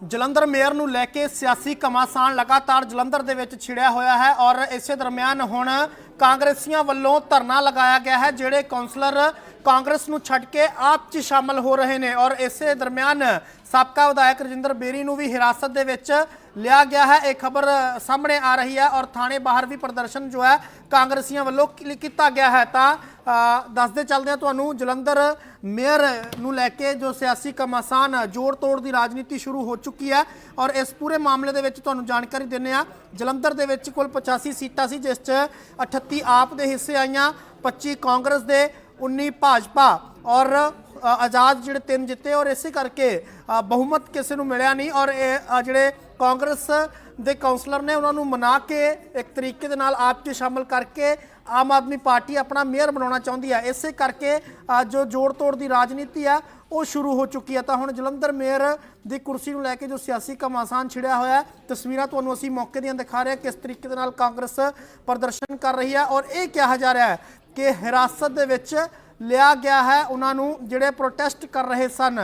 Jalandhar mayor ਨੂੰ ਲੈ ਕੇ ਸਿਆਸੀ ਘਮਾਸਾਨ ਲਗਾਤਾਰ ਜਲੰਧਰ ਦੇ ਵਿੱਚ ਛਿੜਿਆ ਹੋਇਆ ਹੈ ਔਰ ਇਸੇ ਦਰਮਿਆਨ ਹੁਣ ਕਾਂਗਰਸੀਆਂ ਵੱਲੋਂ ਧਰਨਾ ਲਗਾਇਆ ਗਿਆ ਹੈ, ਜਿਹੜੇ ਕਾਉਂਸਲਰ ਕਾਂਗਰਸ ਨੂੰ ਛੱਡ ਕੇ ਆਪ 'ਚ ਸ਼ਾਮਲ ਹੋ ਰਹੇ ਨੇ ਔਰ ਇਸੇ ਦਰਮਿਆਨ ਸਾਬਕਾ ਵਿਧਾਇਕ ਰਜਿੰਦਰ ਬੇਰੀ ਨੂੰ ਵੀ ਹਿਰਾਸਤ ਦੇ ਵਿੱਚ ਲਿਆ ਗਿਆ ਹੈ। ਇਹ ਖਬਰ ਸਾਹਮਣੇ ਆ ਰਹੀ ਹੈ ਔਰ ਥਾਣੇ ਬਾਹਰ ਵੀ ਪ੍ਰਦਰਸ਼ਨ ਜੋ ਹੈ ਕਾਂਗਰਸੀਆਂ ਵੱਲੋਂ ਕੀਤਾ ਗਿਆ ਹੈ ਤਾਂ ਦੱਸਦੇ ਚੱਲਦੇ ਹਾਂ ਤੁਹਾਨੂੰ ਜਲੰਧਰ ਮੇਅਰ ਨੂੰ ਲੈ ਕੇ ਜੋ ਸਿਆਸੀ ਕਮਾਸਾਨ ਜੋੜ ਤੋੜ ਦੀ ਰਾਜਨੀਤੀ ਸ਼ੁਰੂ ਹੋ ਚੁੱਕੀ ਹੈ ਔਰ ਇਸ ਪੂਰੇ ਮਾਮਲੇ ਦੇ ਵਿੱਚ ਤੁਹਾਨੂੰ ਜਾਣਕਾਰੀ ਦਿੰਨੇ ਆ ਜਲੰਧਰ ਦੇ ਵਿੱਚ ਕੁੱਲ 85 ਸੀਟਾਂ ਸੀ ਜਿਸ 'ਚ 38 ਆਪ ਦੇ ਹਿੱਸੇ ਆਈਆਂ 25 ਕਾਂਗਰਸ ਦੇ 19 ਭਾਜਪਾ ਔਰ ਆਜ਼ਾਦ ਜਿਹੜੇ ਤਿੰਨ ਜਿੱਤੇ ਔਰ ਇਸੇ ਕਰਕੇ ਬਹੁਮਤ ਕਿਸੇ ਨੂੰ ਮਿਲਿਆ ਨਹੀਂ ਔਰ ਇਹ ਜਿਹੜੇ ਕਾਂਗਰਸ ਦੇ ਕਾਉਂਸਲਰ ਨੇ ਉਹਨਾਂ ਨੂੰ ਮਨਾ ਕੇ ਇੱਕ ਤਰੀਕੇ ਦੇ ਨਾਲ ਆਪ 'ਚ ਸ਼ਾਮਲ ਕਰਕੇ ਆਮ ਆਦਮੀ ਪਾਰਟੀ ਆਪਣਾ ਮੇਅਰ ਬਣਾਉਣਾ ਚਾਹੁੰਦੀ ਹੈ ਇਸੇ ਕਰਕੇ ਜੋ ਜੋੜ ਤੋੜ ਦੀ ਰਾਜਨੀਤੀ ਹੈ ਉਹ ਸ਼ੁਰੂ ਹੋ ਚੁੱਕੀ ਹੈ ਤਾਂ ਹੁਣ ਜਲੰਧਰ ਮੇਅਰ ਦੀ ਕੁਰਸੀ ਨੂੰ ਲੈ ਕੇ ਜੋ ਸਿਆਸੀ ਘਮਾਸਾਨ ਛਿੜਿਆ ਹੋਇਆ ਤਸਵੀਰਾਂ ਤੁਹਾਨੂੰ ਅਸੀਂ ਮੌਕੇ ਦੀਆਂ ਦਿਖਾ ਰਹੇ ਹਾਂ ਕਿਸ ਤਰੀਕੇ ਦੇ ਨਾਲ ਕਾਂਗਰਸ ਪ੍ਰਦਰਸ਼ਨ ਕਰ ਰਹੀ ਹੈ ਔਰ ਇਹ ਕਿਹਾ ਜਾ ਰਿਹਾ ਹੈ ਕਿ ਹਿਰਾਸਤ ਦੇ ਵਿੱਚ ਲਿਆ ਗਿਆ ਹੈ। ਉਹਨਾਂ ਨੂੰ ਜਿਹੜੇ ਪ੍ਰੋਟੈਸਟ ਕਰ ਰਹੇ ਸਨ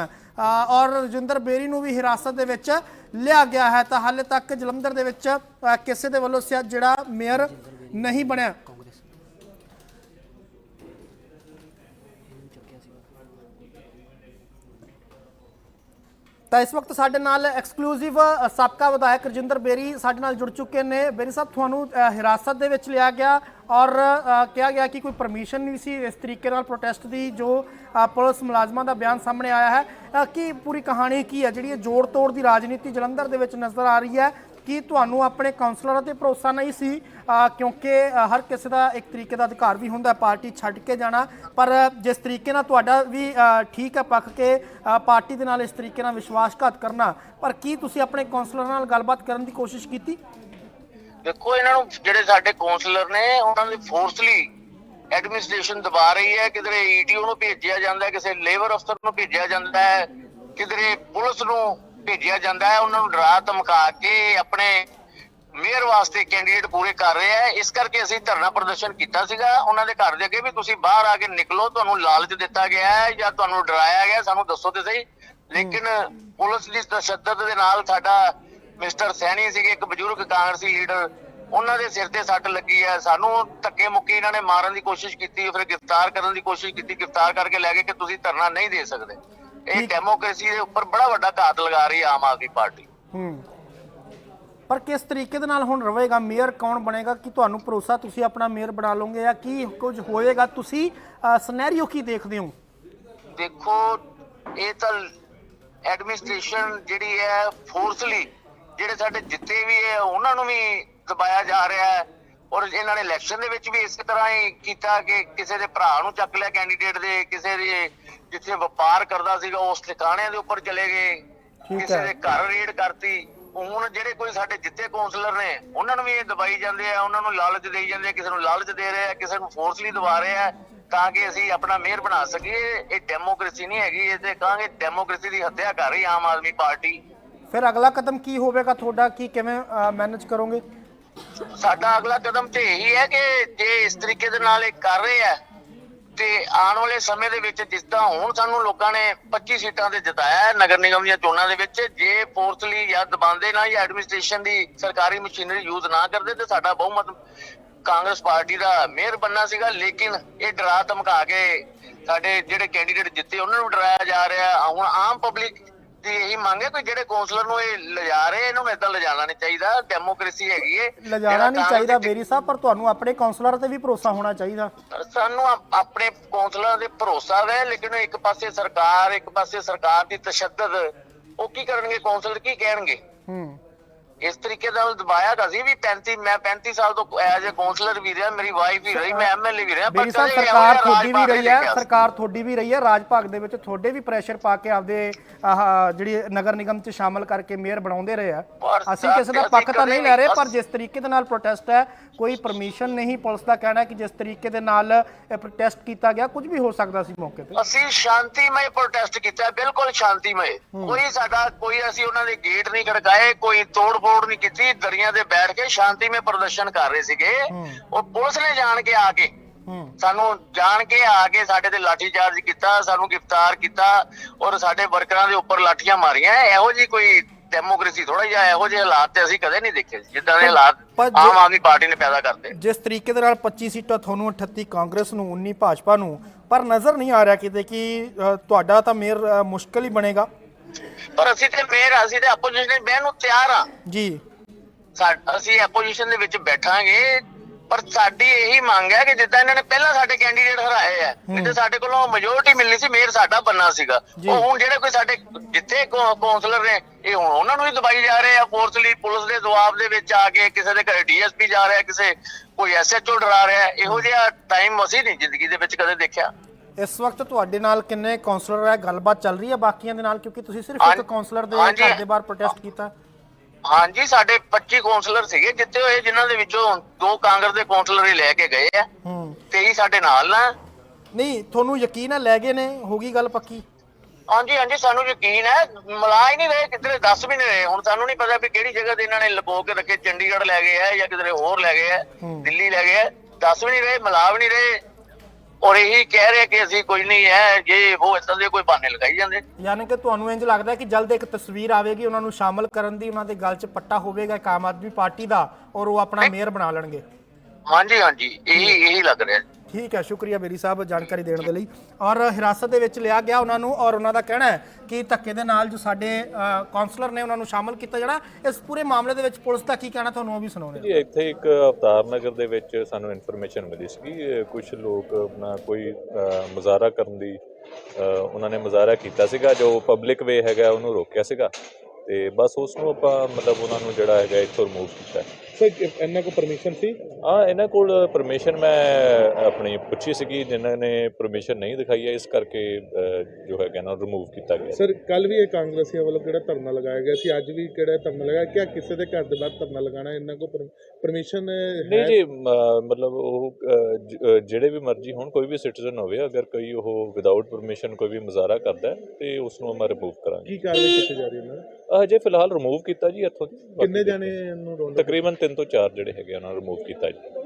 ਔਰ ਰਜਿੰਦਰ ਬੇਰੀ ਨੂੰ ਵੀ ਹਿਰਾਸਤ ਦੇ ਵਿੱਚ ਲਿਆ ਗਿਆ ਹੈ। ਤਾਂ ਹਾਲੇ ਤੱਕ ਜਲੰਧਰ ਦੇ ਵਿੱਚ ਕਿਸੇ ਦੇ ਵੱਲੋਂ ਸਿਆ ਜਿਹੜਾ ਮੇਅਰ ਨਹੀਂ ਬਣਿਆ। ਤਾਂ ਇਸ ਵਕਤ ਸਾਡੇ ਨਾਲ ਐਕਸਕਲੂਸਿਵ ਸਾਬਕਾ ਵਿਧਾਇਕ ਰਜਿੰਦਰ ਬੇਰੀ ਸਾਡੇ ਨਾਲ ਜੁੜ ਚੁੱਕੇ ਨੇ। ਬੇਰੀ ਸਾਹਿਬ, ਤੁਹਾਨੂੰ ਹਿਰਾਸਤ ਦੇ ਵਿੱਚ ਲਿਆ ਗਿਆ ਔਰ ਕਿਹਾ ਗਿਆ ਕਿ ਕੋਈ ਪਰਮਿਸ਼ਨ ਨਹੀਂ ਸੀ ਇਸ ਤਰੀਕੇ ਨਾਲ ਪ੍ਰੋਟੈਸਟ ਦੀ, ਜੋ ਪੁਲਿਸ ਮੁਲਾਜ਼ਮਾਂ ਦਾ ਬਿਆਨ ਸਾਹਮਣੇ ਆਇਆ ਹੈ। ਕਿ ਪੂਰੀ ਕਹਾਣੀ ਕੀ ਹੈ? ਜਿਹੜੀ ਇਹ ਜੋੜ ਤੋੜ ਦੀ ਰਾਜਨੀਤੀ ਜਲੰਧਰ ਦੇ ਵਿੱਚ ਨਜ਼ਰ ਆ ਰਹੀ ਹੈ। ਕਿ ਤੁਹਾਨੂੰ ਆਪਣੇ ਕਾਉਂਸਲਰਾਂ ਤੇ ਭਰੋਸਾ ਨਹੀਂ ਸੀ? ਕਿਉਂਕਿ ਹਰ ਕਿਸੇ ਦਾ ਇੱਕ ਤਰੀਕੇ ਦਾ ਅਧਿਕਾਰ ਵੀ ਹੁੰਦਾ ਪਾਰਟੀ ਛੱਡ ਕੇ ਜਾਣਾ। ਪਰ ਜਿਸ ਤਰੀਕੇ ਨਾਲ ਤੁਹਾਡਾ ਵੀ ਠੀਕ ਹੈ ਪੱਖ ਕੇ ਪਾਰਟੀ ਦੇ ਨਾਲ ਇਸ ਤਰੀਕੇ ਨਾਲ ਵਿਸ਼ਵਾਸਘਾਤ ਕਰਨਾ, ਪਰ ਕੀ ਤੁਸੀਂ ਆਪਣੇ ਕਾਉਂਸਲਰਾਂ ਨਾਲ ਗੱਲਬਾਤ ਕਰਨ ਦੀ ਕੋਸ਼ਿਸ਼ ਕੀਤੀ? ਦੇਖੋ, ਇਹਨਾਂ ਨੂੰ ਜਿਹੜੇ ਸਾਡੇ ਕਾਉਂਸਲਰ ਨੇ, ਉਹਨਾਂ ਦੀ ਫੋਰਸਲੀ ਐਡਮਿਨਿਸਟ੍ਰੇਸ਼ਨ ਦਬਾ ਰਹੀ ਹੈ। ਕਿਧਰੇ ਈਟੀਓ ਨੂੰ ਭੇਜਿਆ ਜਾਂਦਾ ਹੈ, ਕਿਸੇ ਲੇਬਰ ਅਫਸਰ ਨੂੰ ਭੇਜਿਆ ਜਾਂਦਾ ਹੈ, ਕਿਧਰੇ ਪੁਲਿਸ ਨੂੰ ਭੇਜਿਆ ਜਾਂਦਾ ਹੈ, ਉਹਨਾਂ ਨੂੰ ਡਰਾ ਧਮਕਾ ਕੇ ਆਪਣੇ ਮੇਅਰ ਵਾਸਤੇ ਕੈਂਡੀਡੇਟ ਪੂਰੇ ਕਰ ਰਹੇ ਆ ਇਸ ਕਰਕੇ ਅਸੀਂ ਧਰਨਾ ਪ੍ਰਦਰਸ਼ਨ ਕੀਤਾ ਸੀਗਾ। ਉਹਨਾਂ ਦੇ ਘਰ ਦੇ ਅੱਗੇ ਵੀ ਤੁਸੀਂ ਬਾਹਰ ਆ ਕੇ ਨਿਕਲੋ, ਤੁਹਾਨੂੰ ਲਾਲਚ ਦਿੱਤਾ ਗਿਆ ਹੈ ਜਾਂ ਤੁਹਾਨੂੰ ਡਰਾਇਆ ਗਿਆ, ਸਾਨੂੰ ਦੱਸੋ ਤੇ ਸਹੀ। ਲੇਕਿਨ ਪੁਲਿਸ ਦੀ ਤਸ਼ੱਦਦ ਦੇ ਨਾਲ ਸਾਡਾ ਮਿਸਟਰ ਸੈਣੀ ਸੀਗੇ, ਇੱਕ ਬਜ਼ੁਰਗ ਕਾਂਗਰਸੀ ਲੀਡਰ, ਉਹਨਾਂ ਦੇ ਸਿਰ ਤੇ ਸੱਟ ਲੱਗੀ ਹੈ। ਸਾਨੂੰ ਧੱਕੇ ਮੁੱਕੀ ਇਹਨਾਂ ਨੇ ਮਾਰਨ ਦੀ ਕੋਸ਼ਿਸ਼ ਕੀਤੀ, ਫਿਰ ਗ੍ਰਿਫਤਾਰ ਕਰਨ ਦੀ ਕੋਸ਼ਿਸ਼ ਕੀਤੀ। ਗ੍ਰਿਫਤਾਰ ਕਰਕੇ ਲੈ ਗਏ ਕਿ ਤੁਸੀਂ ਧਰਨਾ ਨਹੀਂ ਦੇ ਸਕਦੇ। ਇਹ ਡੈਮੋਕ੍ਰੇਸੀ ਦੇ ਉੱਪਰ ਬੜਾ ਵੱਡਾ ਘਾਤ ਲਗਾ ਰਹੀ ਹੈ ਆਮ ਆਦਮੀ ਪਾਰਟੀ। ਹੂੰ। ਪਰ ਕਿਸ ਤਰੀਕੇ ਦੇ ਨਾਲ ਹੁਣ ਰਵੇਗਾ? ਮੇਅਰ ਕੌਣ ਬਣੇਗਾ? ਕਿ ਤੁਹਾਨੂੰ ਭਰੋਸਾ ਤੁਸੀਂ ਆਪਣਾ ਮੇਅਰ ਬਣਾ ਲਓਗੇ ਜਾਂ ਕੀ ਕੁਝ ਹੋਏਗਾ? ਤੁਸੀਂ ਸਿਨੈਰੀਓ ਕੀ ਦੇਖਦੇ ਹੋ? ਦੇਖੋ ਇਹ ਤਾਂ ਐਡਮਿਨਿਸਟ੍ਰੇਸ਼ਨ ਜਿਹੜੀ ਹੈ ਫੋਰਸਲੀ ਜਿਹੜੇ ਸਾਡੇ ਜਿੱਤੇ ਵੀ ਹੈ ਉਹਨਾਂ ਨੂੰ ਵੀ ਦਬਾਇਆ ਜਾ ਰਿਹਾ ਹੈ। ਔਰ ਇਹਨਾਂ ਨੇ ਇਲੈਕਸ਼ਨ ਦੇ ਵਿੱਚ ਵੀ ਇਸੇ ਤਰ੍ਹਾਂ ਹੀ ਕੀਤਾ ਕਿ ਕਿਸੇ ਦੇ ਭਰਾ ਨੂੰ ਚੱਕ ਲਿਆ ਕੈਂਡੀਡੇਟ ਦੇ ਕਿਸੇ ਦੇ ਜਿੱਥੇ ਵਪਾਰ ਕਰਦਾ ਸੀਗਾ ਉਸ ਠਿਕਾਣਿਆਂ ਦੇ ਉੱਪਰ ਚਲੇ ਗਏ ਕਿਸੇ। ਦੇ ਘਰ ਰੇਡ ਕਰਤੀ। ਹੁਣ ਜਿਹੜੇ ਕੋਈ ਸਾਡੇ ਜਿੱਤੇ ਕਾਉਂਸਲਰ ਨੇ ਉਹਨਾਂ ਨੂੰ ਵੀ ਇਹ ਦਬਾਈ ਜਾਂਦੇ ਆ ਉਹਨਾਂ ਨੂੰ ਲਾਲਚ ਦੇਈ ਜਾਂਦੇ ਆ ਕਿਸੇ ਨੂੰ ਲਾਲਚ ਦੇ ਰਹੇ ਆ ਕਿਸੇ ਨੂੰ ਫੋਰਸਲੀ ਦਬਾ ਰਹੇ ਆ ਤਾਂ ਕਿ ਅਸੀਂ ਆਪਣਾ ਮੇਅਰ ਬਣਾ ਸਕੀਏ। ਇਹ ਡੈਮੋਕ੍ਰੇਸੀ ਨਹੀਂ ਹੈਗੀ ਇਹ ਤੇ ਕਹਾਂਗੇ ਡੈਮੋਕ੍ਰੇਸੀ ਦੀ ਹੱਤਿਆ ਕਰ ਰਹੀ ਆਮ ਆਦਮੀ ਪਾਰਟੀ। ਫਿਰ ਅਗਲਾ ਕਦਮ ਕੀ ਹੋਵੇਗਾ? ਤੁਹਾਡਾ ਕੀ ਕਿਵੇਂ ਮੈਨੇਜ ਕਰੋਗੇ? ਸਾਡਾ ਅਗਲਾ ਕਦਮ ਤੇ ਇਹੀ ਹੈ ਕਿ ਜੇ ਇਸ ਤਰੀਕੇ ਦੇ ਨਾਲ ਇਹ ਕਰ ਰਹੇ ਆ, ਤੇ ਆਉਣ ਵਾਲੇ ਸਮੇਂ ਦੇ ਵਿੱਚ ਜਿਸ ਤਰ੍ਹਾਂ ਹੁਣ ਸਾਨੂੰ ਲੋਕਾਂ ਨੇ 25 ਸੀਟਾਂ ਤੇ ਜਿਤਾਇਆ ਹੈ, ਨਗਰ ਨਿਗਮ ਦੀਆਂ ਚੋਣਾਂ ਦੇ ਵਿੱਚ, ਜੇ ਫੋਰਸਲੀ ਜਾਂ ਦਬਾਉਂਦੇ ਨਾ ਜਾਂ ਐਡਮਿਨਿਸਟ੍ਰੇਸ਼ਨ ਦੀ ਸਰਕਾਰੀ ਮਸ਼ੀਨਰੀ ਯੂਜ਼ ਨਾ ਕਰਦੇ, ਤੇ ਸਾਡਾ ਬਹੁਮਤ ਕਾਂਗਰਸ ਪਾਰਟੀ ਦਾ ਮੇਅਰ ਬੰਨਾ ਸੀਗਾ, ਲੇਕਿਨ ਇਹ ਡਰਾ ਧਮਕਾ ਕੇ ਸਾਡੇ ਜਿਹੜੇ ਕੈਂਡੀਡੇਟ ਜਿੱਤੇ, ਉਹਨਾਂ ਨੂੰ ਡਰਾਇਆ ਜਾ ਰਿਹਾ ਹੁਣ ਆਮ ਪਬਲਿਕ ਦੀ ਇਹੀ ਮੰਗ ਹੈ ਕਿ ਜਿਹੜੇ ਕਾਉਂਸਲਰ ਨੂੰ ਇਹ ਲਿਜਾ ਰਹੇ ਇਹਨੂੰ ਏਦਾਂ ਲਿਜਾਣਾ ਨਹੀਂ ਚਾਹੀਦਾ ਡੈਮੋਕ੍ਰੇਸੀ ਹੈਗੀ ਏ। ਲਿਜਾਣਾ ਨਹੀਂ ਚਾਹੀਦਾ ਬੇਰੀ ਸਾਹਿਬ ਪਰ ਤੁਹਾਨੂੰ ਆਪਣੇ ਕਾਉਂਸਲਰ ਤੇ ਵੀ ਭਰੋਸਾ ਹੋਣਾ ਚਾਹੀਦਾ। ਸਾਨੂੰ ਆਪ- ਆਪਣੇ ਕੌਂਸਲਰਾਂ ਦੇ ਭਰੋਸਾ ਹੈ ਲੇਕਿਨ ਇੱਕ ਪਾਸੇ ਸਰਕਾਰ ਇੱਕ ਪਾਸੇ ਸਰਕਾਰ ਦੀ ਤਸ਼ੱਦਦ ਉਹ ਕੀ ਕਰਨਗੇ? ਕੌਂਸਲਰ ਕੀ ਕਹਿਣਗੇ? ਹੂੰ। ਇਸ ਤਰੀਕੇ ਨਾਲ ਦਬਾਇਆ ਤਾਂ ਸੀ ਵੀ 35 ਮੈਂ 35 ਸਾਲ ਤੋਂ ਐਜ਼ ਅ ਕਾਉਂਸਲਰ ਵੀ ਰਿਹਾ ਮੇਰੀ ਵਾਈਫ ਵੀ ਰਹੀ ਮੈਂ ਐਮਐਲਏ ਵੀ ਰਿਹਾ ਸਾਹਿਬ ਕਦੇ ਸਰਕਾਰ ਤੁਹਾਡੀ ਵੀ ਰਹੀ ਹੈ। ਸਰਕਾਰ ਤੁਹਾਡੀ ਵੀ ਰਹੀ ਹੈ ਰਾਜ ਭਾਗ ਦੇ ਵਿੱਚ ਤੁਹਾਡੇ ਵੀ ਪ੍ਰੈਸ਼ਰ ਪਾ ਕੇ ਆਪਦੇ ਜਿਹੜੀ ਨਗਰ ਨਿਗਮ ਚ ਸ਼ਾਮਲ ਕਰਕੇ ਮੇਅਰ ਬਣਾਉਂਦੇ ਰਹੇ ਆ। ਪਰ ਅਸੀਂ ਕਿਸੇ ਦਾ ਪੱਖ ਤਾਂ ਨਹੀਂ ਲੈ ਰਹੇ ਪਰ ਜਿਸ ਤਰੀਕੇ ਦੇ ਨਾਲ ਪ੍ਰੋਟੈਸਟ ਹੈ ਕੋਈ ਪਰਮਿਸ਼ਨ ਨਹੀਂ ਪੁਲਿਸ ਦਾ ਕਹਿਣਾ ਕਿ ਜਿਸ ਤਰੀਕੇ ਦੇ ਨਾਲ ਪ੍ਰੋਟੈਸਟ ਕੀਤਾ ਗਿਆ ਕੁਝ ਵੀ ਹੋ ਸਕਦਾ ਸੀ ਮੌਕੇ ਤੇ। ਅਸੀਂ ਸ਼ਾਂਤੀਮਈ ਪ੍ਰੋਟੈਸਟ ਕੀਤਾ ਬਿਲਕੁਲ ਸ਼ਾਂਤੀਮਈ। ਕੋਈ ਸਾਡਾ ਕੋਈ ਅਸੀਂ ਉਹਨਾਂ ਦੇ ਗੇਟ ਨਹੀਂ ਖੜਕਾਏ ਕੋਈ ਤੋੜ ਨਹੀਂ ਕੀਤੀ ਦਰੀਆਂ ਤੇ ਬੈਠ ਕੇ ਸ਼ਾਂਤੀਮਈ ਪ੍ਰਦਰਸ਼ਨ ਕਰ ਰਹੇ ਸੀਗੇ। ਉਹ ਪੁਲਿਸ ਨੇ ਜਾਣ ਕੇ ਆ ਕੇ ਸਾਨੂੰ ਜਾਣ ਕੇ ਆ ਕੇ ਸਾਡੇ ਤੇ ਲਾਠੀ ਚਾਰਜ ਕੀਤਾ ਸਾਨੂੰ ਗ੍ਰਿਫਤਾਰ ਕੀਤਾ ਔਰ ਸਾਡੇ ਵਰਕਰਾਂ ਦੇ ਉੱਪਰ ਲਾਠੀਆਂ ਮਾਰੀਆਂ। ਇਹੋ ਜੀ ਕੋਈ ਡੈਮੋਕ੍ਰੇਸੀ ਥੋੜਾ ਜਿਹਾ ਇਹੋ ਜਿਹੇ ਹਾਲਾਤ ਤੇ ਅਸੀਂ ਕਦੇ ਨਹੀਂ ਦੇਖੇ ਜਿੱਦਾਂ ਦੇ ਹਾਲਾਤ ਆਮ ਆਦਮੀ ਪਾਰਟੀ ਨੇ ਪੈਦਾ ਕਰਤੇ ਜਿਸ ਤਰੀਕੇ ਦੇ ਨਾਲ 25 ਸੀਟਾਂ ਤੁਹਾਨੂੰ 38 ਕਾਂਗਰਸ ਨੂੰ 19 ਭਾਜਪਾ ਨੂੰ ਪਰ ਨਜ਼ਰ ਨਹੀਂ ਆ ਰਿਹਾ ਕਿਤੇ ਕਿ ਤੁਹਾਡਾ ਤਾਂ ਮੇਅਰ ਅ, ਮੁਸ਼ਕਲ ਹੀ ਬਣੇਗਾ। ਪਰ ਅਸੀਂ ਤੇ ਮੇਰ ਅਸੀਂ ਤੇ ਆਪੋਜੀਸ਼ਨ ਬਹਿਣ ਨੂੰ ਤਿਆਰ ਆ। ਜੀ। ਸਾ- ਅਸੀਂ ਆਪੋਜੀਸ਼ਨ ਦੇ ਵਿੱਚ ਬੈਠਾਂਗੇ ਪਰ ਸਾਡੀ ਇਹੀ ਮੰਗ ਹੈ ਕਿ ਜਿੱਦਾਂ ਇਹਨਾਂ ਨੇ ਪਹਿਲਾਂ ਸਾਡੇ ਕੈਂਡੀਡੇਟ ਹਰਾਏ ਆ ਨਹੀਂ ਤੇ ਸਾਡੇ ਕੋਲੋਂ ਮੈਜੋਰਟੀ ਮਿਲਣੀ ਸੀ ਮੇਅਰ ਸਾਡਾ ਬੰਨਾ ਸੀਗਾ। ਜੀ। ਉਹ ਹੁਣ ਜਿਹੜੇ ਕੋਈ ਸਾਡੇ ਜਿੱਥੇ ਕੌ- ਕੌਂਸਲਰ ਨੇ ਇਹ ਹੁਣ ਉਹਨਾਂ ਨੂੰ ਹੀ ਦਬਾਈ ਜਾ ਰਹੇ ਆ ਫੋਰਸਲੀ ਪੁਲਿਸ ਦੇ ਦਬਾਅ ਦੇ ਵਿੱਚ ਆ ਕੇ ਕਿਸੇ ਦੇ ਘਰੇ ਡੀਐਸਪੀ ਜਾ ਰਿਹਾ ਕਿਸੇ ਕੋਈ ਐਸਐਚਓ ਡਰਾ ਰਿਹਾ ਇਹੋ ਜਿਹਾ ਟਾਈਮ ਅਸੀਂ ਨਹੀਂ ਜ਼ਿੰਦਗੀ ਦੇ ਵਿੱਚ ਕਦੇ ਦੇਖਿਆ। ਇਸ ਵਕਤ ਤੁਹਾਡੇ ਨਾਲ ਕਿੰਨੇ ਕਾਉਂਸਲਰ ਹੈ ਗੱਲਬਾਤ ਚੱਲ ਰਹੀ ਹੈ ਬਾਕੀਆਂ ਦੇ ਨਾਲ? ਕਿਉਂਕਿ ਤੁਸੀਂ ਸਿਰਫ ਇੱਕ ਕਾਉਂਸਲਰ ਦੇ ਹਾਂਜੀ। ਘਰ ਦੇ ਬਾਹਰ ਪ੍ਰੋਟੈਸਟ ਕੀਤਾ। ਹਾਂਜੀ ਸਾਡੇ 25 ਕੌਂਸਲਰ ਸੀਗੇ ਜਿੱਤੇ ਹੋਏ ਜਿਨ੍ਹਾਂ ਦੇ ਵਿੱਚੋਂ ਦੋ ਕਾਂਗਰਸ ਦੇ ਕੌਂਸਲਰ ਹੀ ਲੈ ਕੇ ਗਏ ਆ। ਹੂੰ। 23 ਸਾਡੇ ਨਾਲ ਨਾ ਨਹੀਂ ਤੁਹਾਨੂੰ ਯਕੀਨ ਹੈ ਲੈ ਗਏ ਨੇ ਹੋ ਗਈ ਗੱਲ ਪੱਕੀ? ਹਾਂਜੀ ਹਾਂਜੀ ਸਾਨੂੰ ਯਕੀਨ ਹੈ। ਮਲਾ ਹੀ ਨਹੀਂ ਰਹੇ ਕਿਧਰੇ ਦੱਸ ਵੀ ਨਹੀਂ ਰਹੇ। ਹੁਣ ਸਾਨੂੰ ਨਹੀਂ ਪਤਾ ਵੀ ਕਿਹੜੀ ਜਗ੍ਹਾ ਤੇ ਇਹਨਾਂ ਨੇ ਲੁਕੋ ਕੇ ਰੱਖੇ ਚੰਡੀਗੜ੍ਹ ਲੈ ਗਏ ਆ ਜਾਂ ਕਿਧਰੇ ਹੋਰ ਲੈ ਗਏ ਆ। ਦਿੱਲੀ ਲੈ ਗਏ ਆ। ਦੱਸ ਵੀ ਨਹੀਂ ਰਹੇ ਮਿਲਾ ਵੀ ਨਹੀਂ ਰਹੇ। ਔਰ ਇਹੀ ਕਹਿ ਰਹੇ ਕਿ ਅਸੀਂ ਕੋਈ ਨਹੀਂ ਹੈ ਜੇ ਉਹ ਇਦਾਂ ਦੇ ਕੋਈ ਬਹਾਨੇ ਲਗਾਈ ਜਾਂਦੇ। ਯਾਨੀ ਕਿ ਤੁਹਾਨੂੰ ਇੰਜ ਲੱਗਦਾ ਕਿ ਜਲਦ ਇੱਕ ਤਸਵੀਰ ਆਵੇਗੀ ਉਹਨਾਂ ਨੂੰ ਸ਼ਾਮਲ ਕਰਨ ਦੀ ਉਹਨਾਂ ਦੇ ਗਲ 'ਚ ਪੱਟਾ ਹੋਵੇਗਾ ਇੱਕ ਆਮ ਆਦਮੀ ਪਾਰਟੀ ਦਾ ਔਰ ਉਹ ਆਪਣਾ ਮੇਅਰ ਬਣਾ ਲੈਣਗੇ। ਹਾਂਜੀ ਹਾਂਜੀ ਇਹੀ ਇਹੀ ਲੱਗ ਰਿਹਾ। ਠੀਕ ਹੈ ਸ਼ੁਕਰੀਆ ਬੇਰੀ ਸਾਹਿਬ ਜਾਣਕਾਰੀ ਦੇਣ ਦੇ ਲਈ। ਔਰ ਹਿਰਾਸਤ ਦੇ ਵਿੱਚ ਲਿਆ ਗਿਆ ਉਹਨਾਂ ਨੂੰ ਔਰ ਉਹਨਾਂ ਦਾ ਕਹਿਣਾ ਹੈ ਕਿ ਧੱਕੇ ਦੇ ਨਾਲ ਜੋ ਸਾਡੇ ਕਾਉਂਸਲਰ ਨੇ ਉਹਨਾਂ ਨੂੰ ਸ਼ਾਮਲ ਕੀਤਾ ਜਾਣਾ ਇਸ ਪੂਰੇ ਮਾਮਲੇ ਦੇ ਵਿੱਚ ਪੁਲਿਸ ਦਾ ਕੀ ਕਹਿਣਾ ਤੁਹਾਨੂੰ ਉਹ ਵੀ ਸੁਣਾਉਂਦੇ ਜੀ ਇੱਥੇ ਇੱਕ ਅਵਤਾਰ ਨਗਰ ਦੇ ਵਿੱਚ ਸਾਨੂੰ ਇਨਫੋਰਮੇਸ਼ਨ ਮਿਲੀ ਸੀ ਕੁਝ ਲੋਕ ਆਪਣਾ ਕੋਈ ਅਹ, ਮੁਜ਼ਾਹਰਾ ਕਰਨ ਦੀ ਅਹ, ਉਹਨਾਂ ਨੇ ਮੁਜ਼ਾਹਰਾ ਕੀਤਾ ਸੀਗਾ ਜੋ ਪਬਲਿਕ ਵੇ ਹੈਗਾ ਉਹਨੂੰ ਰੋਕਿਆ ਸੀਗਾ। ਤੇ ਬਸ ਉਸ ਨੂੰ ਆਪਾਂ ਮਤਲਬ ਉਹਨਾਂ ਨੂੰ ਜਿਹੜਾ ਹੈਗਾ ਇੱਥੋਂ ਰਿਮੂਵ ਕੀਤਾ। ਸਰ ਇਹਨਾਂ ਕੋ ਪਰਮਿਸ਼ਨ ਸੀ? ਆ ਇਹਨਾਂ ਕੋਲ ਪਰਮਿਸ਼ਨ ਮੈਂ ਆਪਣੀ ਪੁੱਛੀ ਸੀਗੀ ਜਿਨ੍ਹਾਂ ਨੇ ਪਰਮਿਸ਼ਨ ਨਹੀਂ ਦਿਖਾਈ ਹੈ ਇਸ ਕਰਕੇ ਜੋ ਹੈਗਾ ਨਾ ਰਿਮੂਵ ਕੀਤਾ ਗਿਆ। ਸਰ ਕੱਲ ਵੀ ਇਹ ਕਾਂਗਰਸੀਆਂ ਵੱਲੋਂ ਕਿਹੜਾ ਧਰਨਾ ਲਗਾਇਆ ਗਿਆ ਸੀ? ਅੱਜ ਵੀ ਕਿਹੜਾ ਧਰਨਾ ਲਗਾਇਆ? ਕਿਆ ਕਿਸੇ ਦੇ ਘਰ ਦੇ ਬਾਹਰ ਧਰਨਾ ਲਗਾਉਣਾ ਇਹਨਾਂ ਕੋ ਪਰਮਿਸ਼ਨ ਨਹੀਂ ਜੀ ਮ- ਮਤਲਬ ਉਹ ਜਿਹੜੇ ਵੀ ਮਰਜ਼ੀ ਹੋਣ ਕੋਈ ਵੀ ਸਿਟੀਜ਼ਨ ਹੋਵੇ ਅਗਰ ਕੋਈ ਉਹ ਵਿਦਆਊਟ ਪਰਮਿਸ਼ਨ ਕੋਈ ਵੀ ਮੁਜ਼ਾਹਰਾ ਕਰਦਾ ਹੈ, ਤੇ ਉਸ ਨੂੰ ਆਪਾਂ ਰਿਮੂਵ ਕਰਾਂਗੇ। ਕੀ ਕਾਰਵਾਈ ਕੀਤੀ ਜਾ ਰਹੀ ਹੈ? ਹਜੇ ਫਿਲਹਾਲ ਰਿਮੂਵ ਕੀਤਾ ਜੀ ਇੱਥੋਂ ਦੀ। ਕਿੰਨੇ ਜਾਣੇ ਰੋਲ ਤਕਰੀਬਨ 3 ਤੋਂ 4 ਜਿਹੜੇ ਹੈਗੇ ਉਹਨਾਂ ਨੂੰ ਰਿਮੂਵ ਕੀਤਾ ਜੀ।